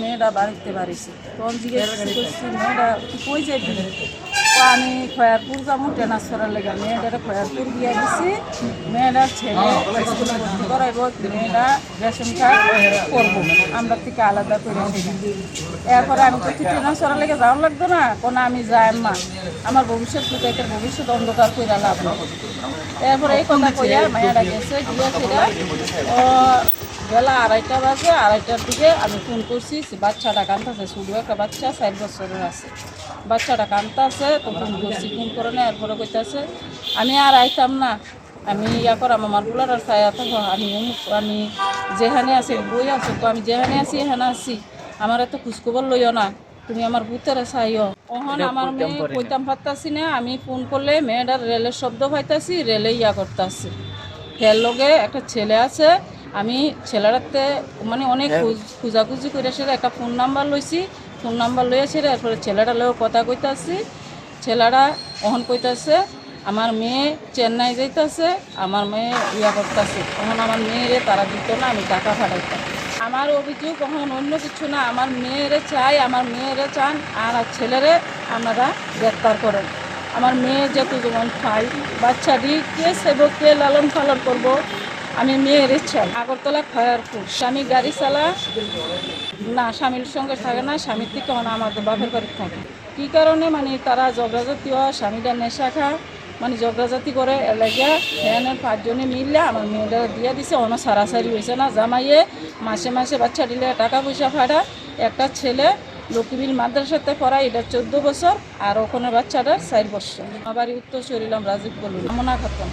মেয়েটা বাড়িতে বাড়িছে। মেয়েটা কই যাবি? আমি খয়ারপুর যাব ট্রান্সফারের লেগে। মেয়েটারে খয়ারপুর দিয়ে দিছি। মেয়েটার ছেলে, স্কুলে করাইব, মেয়েটা রেশন কার্ড করব। আমরা থেকে আলাদা করে এরপরে আমি তো ট্রান্সফারের লেগে যাওয়া লাগতো না? কোনো আমি যাই মা আমার ভবিষ্যৎ পুজোকের ভবিষ্যৎ অন্ধকার করে লাভ এরপরে এই কথা কইয়া মেয়েটা গেছে, গিয়ে সেটা বেলা আড়াইটা বাজে আড়াইটার দিকে আমি ফোন করছি বাচ্চাটা কান্দতেছে শুধু একটা বাচ্চা ষাট বছরের আছে। বাচ্চাটা কান্দতেছে তো ফোন করছি ফোন করে না এরপরে কইতাছে। আমি আর আইতাম না। আমি ইয়া করাম আমার বুলার আর ছায়া থাকো আমি অমুক আমি যেখানে আছি বই আছো তো আমি যেখানে আছি এখানে আছি। আমার এত খোঁজখবর লইও না। তুমি আমার ভূতের চাইও ওহন আমার মেয়ে কইতাম পারতাছি না আমি ফোন করলে মেয়েটার রেলের শব্দ পাইতাছি রেলে ইয়া করতাছি। এর লগে একটা ছেলে আছে আমি ছেলেরাতে মানে অনেক খোঁজ- খোঁজাখুঁজি করে সেটা একটা ফোন নাম্বার লইছি। ফোন নাম্বার লইয়াছি এরপরে ছেলেটা লোক কথা কইতাছি। ছেলেরা অহন কইতাছে আমার মেয়ে চেন্নাই যাইতাছে আমার মেয়ে ইয়া করতেছে। তখন আমার মেয়েরে তারা দিত না আমি টাকা পাঠাইতাম আমার অভিযোগ কখন অন্য কিছু না আমার মেয়েরে চাই আমার মেয়েরে চান আর আর ছেলেরে আপনারা গ্রেপ্তার করেন। আমার মেয়ে যেহেতু যেমন খাই বাচ্চাটি কে সেব কে লালন পালন করব আমি মেয়ের ইচ্ছা। আগরতলা খয়ারপুর। স্বামী গাড়ি চালা, না, স্বামীর সঙ্গে থাকে না, স্বামীর থেকে মানে আমাদের বাপের বাড়ি থাকে। কী কারণে? মানে তারা জগরাজাতি হয় স্বামীটা নেশা খায় মানে জগরাজাতি করে এলাকা ফ্যানের পাঁচজনে মিললে আমার মেয়েটা দিয়ে দিছে অন্য সারাসারি হয়েছে না? জামাইয়ে মাসে মাসে বাচ্চা দিলে টাকা পয়সা ফাটা একটা ছেলে লক্ষ্মীবিল মাদ্রাসাতে পড়ায়, এটা চোদ্দ বছর, আর ওখানে বাচ্চাটা চার বছর। আমার বাড়ি উত্তর শরীলাম রাজীব বলুন। মনা খাতাম